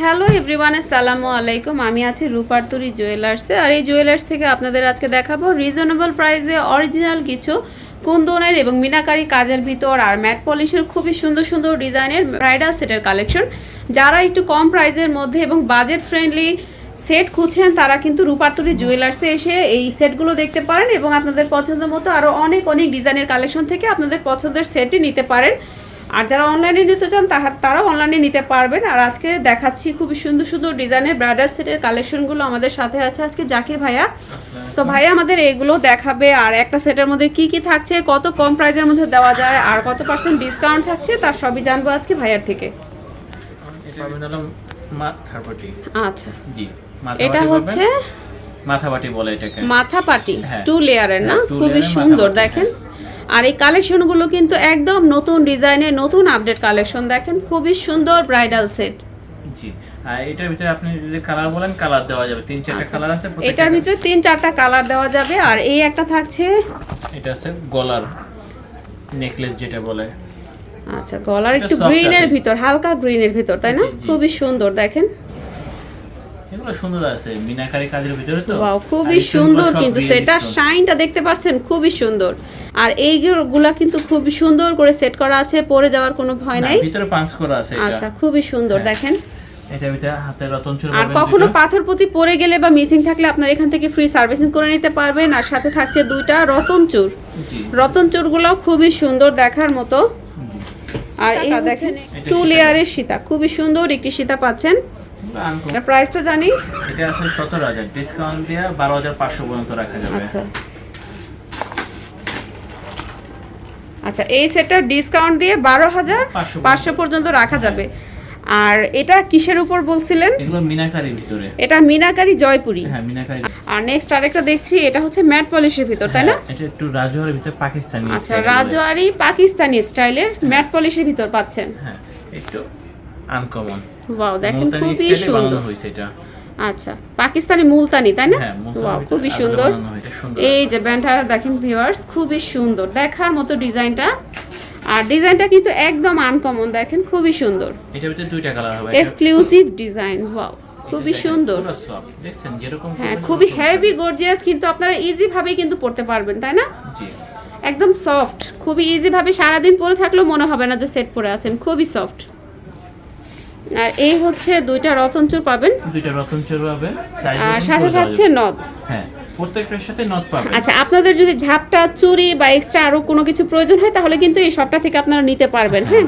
Hello everyone, আসসালামু আলাইকুম। আমি আছি রূপার্তুরি জুয়েলার্সে আর এই জুয়েলার্স থেকে আপনাদের আজকে দেখাবো রিজনেবল প্রাইসে অরিজিনাল কিছু কুন্দনের এবং মিনাকারি কাজের ভিতর আর ম্যাট পলিশের খুবই সুন্দর সুন্দর ডিজাইনের ব্রাইডাল সেটের কালেকশন যারা একটু কম প্রাইসের মধ্যে এবং বাজেট ফ্রেন্ডলি সেট খুঁজছেন, তারা কিন্তু রূপার্তুরি জুয়েলার্সে এসে এই সেটগুলো দেখতে পারেন এবং আপনাদের পছন্দ মতো আরও অনেক অনেক ডিজাইনের কালেকশন থেকে আপনাদের পছন্দের সেটই নিতে পারেন। আর যারা অনলাইনে নিতে চান তাহার তারাও অনলাইনে নিতে পারবেন। আর আজকে দেখাচ্ছি খুবই সুন্দর সুন্দর ডিজাইনের ব্রাইডাল সেটের কালেকশনগুলো আমাদের সাথে আছে আজকে জাকির ভাইয়া। তো ভাইয়া আমাদের এগুলো দেখাবে আর একটা সেটের মধ্যে কি কি থাকছে কত কম প্রাইসের মধ্যে দেওয়া যায় আর কত পার্সেন্ট ডিসকাউন্ট থাকছে তার সবই জানব আজকে ভাইয়ার থেকে। আচ্ছা। এটা হচ্ছে পাবেন। মাথাপাটি বলে এটাকে। মাথা পাটি হ্যাঁ। টু লেয়ারের না? হ্যাঁ, খুবই সুন্দর দেখেন। আর এই কালেকশনগুলো কিন্তু একদম নতুন ডিজাইনের নতুন আপডেট কালেকশন দেখেন খুবই সুন্দর ব্রাইডাল সেট জি আর এটার ভিতরে আপনি যদি কালার বলেন কালার দেওয়া যাবে। তিন চারটা কালার আছে এটার ভিতরে তিন চারটা কালার দেওয়া যাবে আর এই একটা থাকছে এটা আছে গলার নেকলেস যেটা বলে। আচ্ছা গলার একটু গ্রিনের ভিতর হালকা গ্রিনের ভিতর তাই না। খুবই সুন্দর দেখেন। এগুলো সুন্দর আছে মিনাকারি কাজের ভিতরে তো। ওয়াও খুবই সুন্দর কিন্তু সেটা শাইনটা দেখতে পাচ্ছেন খুবই সুন্দর। আর এইগুলা কিন্তু খুবই সুন্দর করে সেট করা আছে পরে যাওয়ার কোনো ভয় নাই। ভিতরে পাঁচ করা আছে আচ্ছা খুবই সুন্দর হ্যাঁ। দেখেন। আর কখনো পাথর প্রতি পড়ে গেলে বা মিসিং থাকলে আপনার এখান থেকে ফ্রি সার্ভিসিং করে নিতে পারবেন। আর সাথে থাকছে দুইটা রতন চুর জি। রতন চুরগুলো খুবই সুন্দর দেখার মতো। আর এই দেখেন টু লেয়ারের সীতা। খুবই সুন্দর একটি সীতা পাচ্ছেন। এটার প্রাইসটা জানি? এটা আছে সতেরো হাজার। ডিসকাউন্ট দিয়ে বারো হাজার পাঁচশো পর্যন্ত রাখা যাবে। আচ্ছা। আচ্ছা এই সেটটা ডিসকাউন্ট দিয়ে বারো হাজার পাঁচশো পাঁচশো পর্যন্ত রাখা যাবে। আর এটা কিসের উপর বলছিলেন? এগুলো মিনাকারির ভিতরে। এটা মিনাকারি জয়পুরি। হ্যাঁ মিনাকারি। আর নেক্সট আরেকটা দেখছি এটা হচ্ছে ম্যাট পলিশের ভিতর তাই না? হ্যাঁ, এটা একটু রাজুয়ারের ভিতরে পাকিস্তানি আচ্ছা রাজওয়ারি পাকিস্তানি স্টাইলের ম্যাট পলিশের ভিতর পাচ্ছেন। হ্যাঁ একটু আনকমন। ওয়াও দেখেন খুবই সুন্দর। হয়েছে এটা। আচ্ছা পাকিস্তানি মুলতানি তাই না? হ্যাঁ ওয়াও খুবই সুন্দর। এই যে ব্যান্ডটা দেখেন ভিউয়ার্স খুবই সুন্দর। দেখার মতো ডিজাইনটা। আর ডিজাইনটা কিন্তু একদম আনকমন দেখেন খুবই সুন্দর। এটার ভিতরে দুইটা কালার হবে এক্সক্লুসিভ ডিজাইন ওয়াও খুবই সুন্দর। হ্যাঁ খুবই হেভি গর্জিয়াস কিন্তু আপনারা ইজি ভাবে কিন্তু পড়তে পারবেন তাই না? একদম সফট খুবই ইজি ভাবে সারাদিন পরে থাকলেও মনে হবে না যে সেট পরে আছেন খুবই সফট আর এই হচ্ছে দুইটা রতনচুর পাবেন। দুইটা রতন চোর পাবেন আর সাথে থাকছে নদ। হ্যাঁ প্রত্যেকটার সাথে নট পাবেন। আচ্ছা আপনাদের যদি ঝাপটা চুরি বা এক্সট্রা আরও কোনো কিছু প্রয়োজন হয় তাহলে কিন্তু এই সবটা থেকে আপনারা নিতে পারবেন হ্যাঁ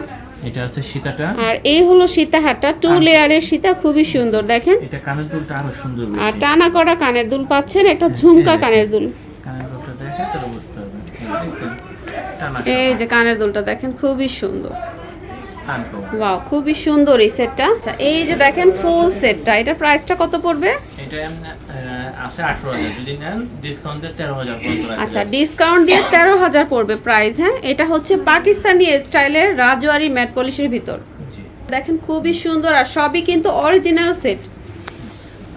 এটা হচ্ছে সীতাটা। আর এই হলো সীতাহারটা টু লেয়ারের সীতা খুবই সুন্দর দেখেন। এটা কানের দুলটা আরও সুন্দর আর টানা করা কানের দুল পাচ্ছেন একটা ঝুমকা হ্যাঁ। কানের দুল। কানের দুলটা দেখে তাহলে বুঝতে পারবেন। এই যে কানের দুলটা দেখেন খুবই সুন্দর। ওয়াও খুবই সুন্দর এই সেটটা আচ্ছা এই যে দেখেন ফুল সেটটা এটা প্রাইসটা কত পড়বে? এটা আছে আঠারো হাজার। যদি নেন ডিসকাউন্ট দিয়ে তেরো হাজার আচ্ছা ডিসকাউন্ট দিয়ে তেরো হাজার পড়বে প্রাইস হ্যাঁ? এটা হচ্ছে পাকিস্তানি স্টাইলের রাজওয়ারি ম্যাট পলিশের ভিতর। জি। দেখেন খুবই সুন্দর আর সবই কিন্তু অরিজিনাল সেট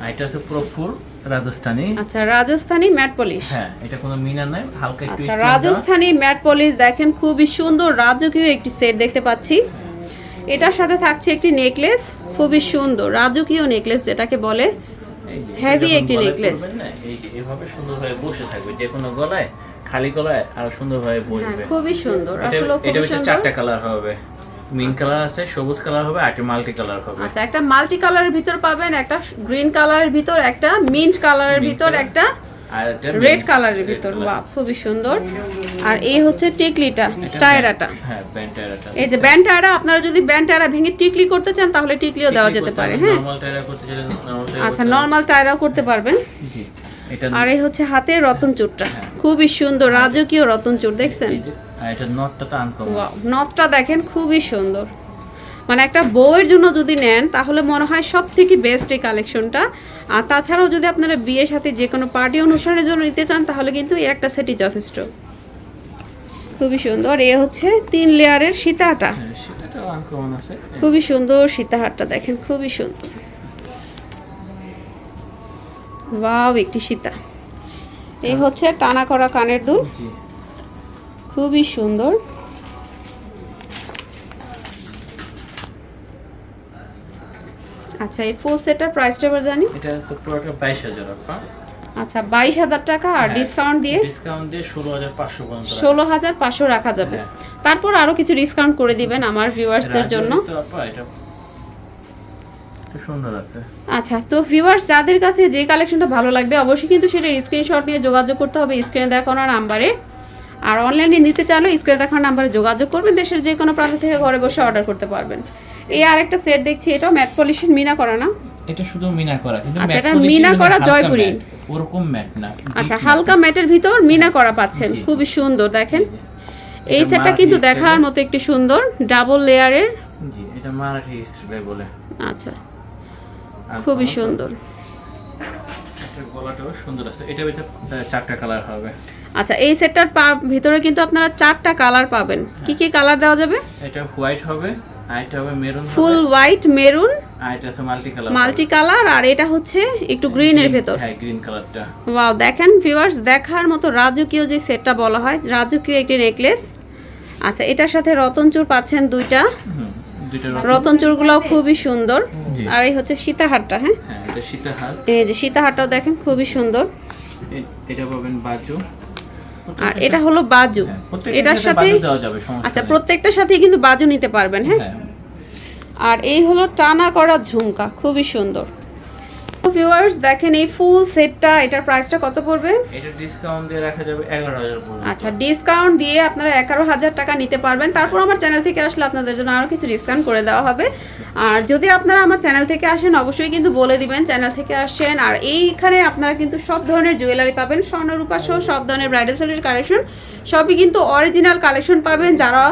এটা হচ্ছে পুরো ফুল রাজস্থানি। আচ্ছা রাজস্থানি ম্যাট পলিশ। হ্যাঁ এটা কোনো মিনা নাই হালকা একটু আচ্ছা। রাজস্থানি ম্যাট পলিশ দেখেন খুবই সুন্দর রাজকীয় একটি সেট দেখতে পাচ্ছি। এটার সাথে থাকছে একটি নেকলেস খুবই সুন্দর রাজকীয় নেকলেস যেটাকে বলে যখন একটি গলায় necklace। পরবেন না, এই যে এভাবে সুন্দরভাবে বসে থাকবে যে কোনো গলায় খালি গলায় আরও সুন্দরভাবে হ্যাঁ বসবে। খুবই সুন্দর আসলে খুবই সুন্দর। চারটা কালার হবে মিন কালার আছে সবুজ কালার হবে আর একটা মাল্টি কালার হবে। আচ্ছা একটা মাল্টি কালারের ভিতর পাবেন একটা গ্রিন কালারের ভিতর একটা মিন্ট কালারের ভিতর একটা রেড কালারের ভিতর। বাহ খুবই সুন্দর। আর এই হচ্ছে টিকলিটা টায়রাটা। হ্যাঁ এই যে ব্যান্ড টায়রা আপনারা যদি ব্যান্ড টায়রা ভেঙে টিকলি করতে চান তাহলে টিকলিও দেওয়া যেতে পারে হ্যাঁ। আচ্ছা নর্মাল টায়রাও করতে পারবেন। পারবেন। জি এটা আর এই হচ্ছে হাতের রতন চুরটা হ্যাঁ। খুবই সুন্দর রাজকীয় রতন চুর দেখছেন? নটটা দেখেন খুবই সুন্দর। মানে একটা বউয়ের জন্য যদি নেন তাহলে মনে হয় সব থেকে বেস্ট এই কালেকশনটা আর তাছাড়াও যদি আপনারা বিয়ের সাথে যে কোনো পার্টি অনুষ্ঠানের জন্য নিতে চান তাহলে কিন্তু এই একটা সেটই যথেষ্ট। খুবই সুন্দর। এ হচ্ছে তিন লেয়ারের সীতাটা হ্যাঁ খুবই সুন্দর সীতাহারটা দেখেন খুবই সুন্দর। ওয়াও একটি সীতা। এই হচ্ছে টানা করা কানের দুল। খুবই সুন্দর। আচ্ছা এই ফুল সেটটার প্রাইসটা এবার জানি। এটা হচ্ছে পুরোটা বাইশ হাজার আপা আচ্ছা বাইশ হাজার টাকা আর হ্যাঁ। ডিসকাউন্ট দিয়ে? ডিসকাউন্ট দিয়ে ষোলো হাজার পাঁচশো পর্যন্ত রাখা। ষোলো হাজার পাঁচশো রাখা যাবে। হ্যাঁ। তারপর আরও কিছু ডিসকাউন্ট করে দিবেন আমার ভিউয়ার্সদের জন্য। আপা এটা আচ্ছা তো ভিউয়ার্স যাদের কাছে যে কালেকশনটা ভালো লাগবে অবশ্যই কিন্তু সেটা স্ক্রিনশট নিয়ে যোগাযোগ করতে হবে স্ক্রিনে দেখানো নাম্বারে আর অনলাইনে নিতে চাইলেও স্ক্রিনে দেখানো নাম্বারে যোগাযোগ করবেন দেশের যে কোনো প্রান্ত থেকে ঘরে বসে অর্ডার করতে পারবেন। এই আরেকটা সেট দেখছি এটাও ম্যাট পলিশের মিনা করা না? এটা শুধু মিনা করা কিন্তু আচ্ছা, এটা মিনা করা জয়পুরি। ওরকম ম্যাট না আচ্ছা হালকা ম্যাটের ভিতর মিনা করা পাচ্ছেন। খুবই সুন্দর দেখেন। এই সেটটা কিন্তু দেখার মতো একটু সুন্দর ডাবল লেয়ারের জি এটা মারাঠি স্টাইলে বলে। আচ্ছা খুবই সুন্দর। এটার গলাটাও সুন্দর আছে। এটা ভিতরে চারটা কালার হবে। আচ্ছা এই সেটটার ভিতরে কিন্তু আপনারা চারটা কালার পাবেন। কি কি কালার দেওয়া যাবে? এটা হোয়াইট হবে। আর হবে মেরুন ফুল হোয়াইট মেরুন আর এটা আছে মাল্টি কালার মাল্টি কালার আর এটা হচ্ছে একটু গ্রিনের ভেতর। হ্যাঁ গ্রিন কালারটা। ওয়াও দেখেন ভিউয়ার্স দেখার মতো রাজকীয় যে সেটটা বলা হয় রাজকীয় একটি নেকলেস। আচ্ছা এটার সাথে রতনচুর পাচ্ছেন দুইটা। রতনচুরগুলোও খুবই সুন্দর। আর এই হচ্ছে সীতাহারটা হ্যাঁ? হ্যাঁ এটা সীতাহার। এই যে সীতাহারটাও দেখেন খুবই সুন্দর। এটা পাবেন বাজু। আর এটা হলো বাজু। হ্যাঁ, এটার সাথে আচ্ছা প্রত্যেকটার সাথে কিন্তু বাজু নিতে পারবেন হ্যাঁ? হ্যাঁ। আর এই হলো টানা করা ঝুমকা খুবই সুন্দর। ভিউয়ার্স দেখেন এই ফুল সেটটা এটার প্রাইসটা কত পড়বে? এটা ডিসকাউন্ট দিয়ে রাখা যাবে এগারো হাজার পর্যন্ত। আচ্ছা ডিসকাউন্ট দিয়ে আপনারা এগারো হাজার টাকা নিতে পারবেন। তারপর আমার চ্যানেল থেকে আসলে আপনাদের জন্য আরও কিছু ডিসকাউন্ট করে দেওয়া হবে। আর যদি আপনারা আমার চ্যানেল থেকে আসেন অবশ্যই কিন্তু বলে দিবেন চ্যানেল থেকে আসেন। আর এইখানে আপনারা কিন্তু সব ধরনের জুয়েলারি পাবেন। স্বর্ণরূপা সহ সব ধরনের ব্রাইডাল সেলের কালেকশন সবই কিন্তু অরিজিনাল কালেকশন পাবেন। যারা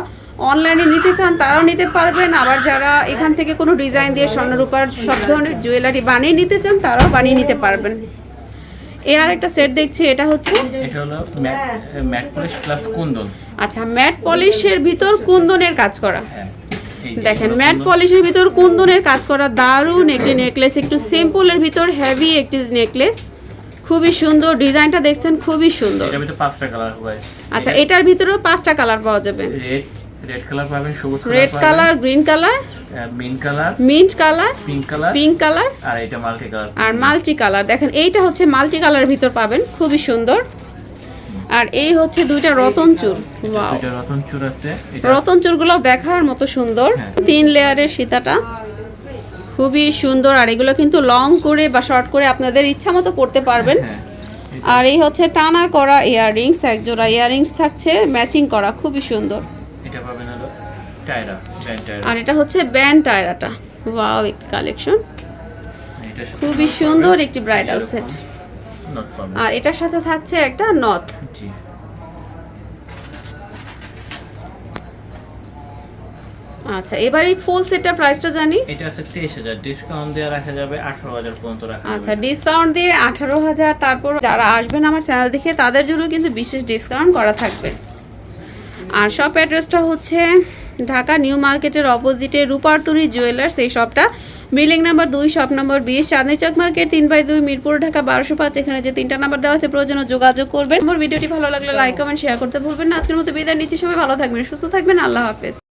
অনলাইনে নিতে চান তারাও নিতে পারবেন। আবার যারা এখান থেকে কোনো ডিজাইন দিয়ে স্বর্ণরূপার সব ধরনের জুয়েলারি বানিয়ে নিতে চান তারাও বানিয়ে নিতে পারবেন। এ আর একটা সেট দেখছি এটা হচ্ছে এটা হলো matte matte polish plus kundan. আচ্ছা ম্যাট পলিশের ভিতর কুন্দনের কাজ করা। হ্যাঁ দেখেন ম্যাট পলিশের ভিতর কুন্দনের কাজ করা দারুণ একটি নেকলেস একটু সিম্পলের ভিতর হেভি একটি নেকলেস। খুবই সুন্দর ডিজাইনটা দেখছেন খুবই সুন্দর। এটার ভিতরে পাঁচটা কালার হবে আচ্ছা এটার ভিতরেও পাঁচটা কালার পাওয়া যাবে। রেড রেড কালার পাবেন সবুজ red colour green colour mint colour mint colour pink colour pink colour আর এটা মাল্টি কালার আর মাল্টি কালার দেখেন এইটা হচ্ছে মাল্টি কালারের ভিতর পাবেন খুবই সুন্দর। আর এই হচ্ছে দুইটা রতন চুর। রতন চূড় আছে। রতন চুরগুলো দেখার মতো সুন্দর। হ্যাঁ। তিন লেয়ারের সীতাটা। খুবই সুন্দর। আর এগুলো কিন্তু লং করে বা শর্ট করে আপনাদের ইচ্ছা মতো পড়তে পারবেন। হ্যাঁ আর এই হচ্ছে টানা করা ইয়াররিংস এক জোড়া ইয়াররিংস থাকছে ম্যাচিং করা খুবই সুন্দর। এটা পাবেন হলো টায়রা ব্যান্ড টায়রা। আর এটা হচ্ছে ব্যান্ড টায়রাটা। ওয়াও একটি কালেকশন খুবই সুন্দর একটি ব্রাইডাল সেট আর এটার সাথে থাকছে একটা নথ। জি। আচ্ছা এবার এই ফুল সেটটার প্রাইসটা জানি। এটা আছে তেইশ হাজার। ডিসকাউন্ট দিয়ে রাখা যাবে আঠারো হাজার পর্যন্ত রাখা আচ্ছা ডিসকাউন্ট দিয়ে আঠারো হাজার তারপর যারা আসবেন আমার চ্যানেল দেখে তাদের জন্য কিন্তু বিশেষ ডিসকাউন্ট করা থাকবে। আর শপ অ্যাড্রেসটা হচ্ছে ঢাকা নিউ মার্কেটের অপোজিটে রূপারতুরি জুয়েলার্স এই শপটা বিল্ডিং নাম্বার দুই শপ নম্বর বিশ, চাঁদনি চক মার্কেট, তিন বাই দুই, মিরপুর, ঢাকা বারোশো পাঁচ, এখানে যে তিনটা নাম্বার দেওয়া আছে প্রয়োজন যোগাযোগ করবেন। আমার ভিডিওটি ভালো লাগলে লাইক কমেন্ট শেয়ার করতে ভুলবেন না। আজকের মতো বিদায় নিচ্ছি। সবাই ভালো থাকবেন, সুস্থ থাকবেন। আল্লাহ হাফেজ।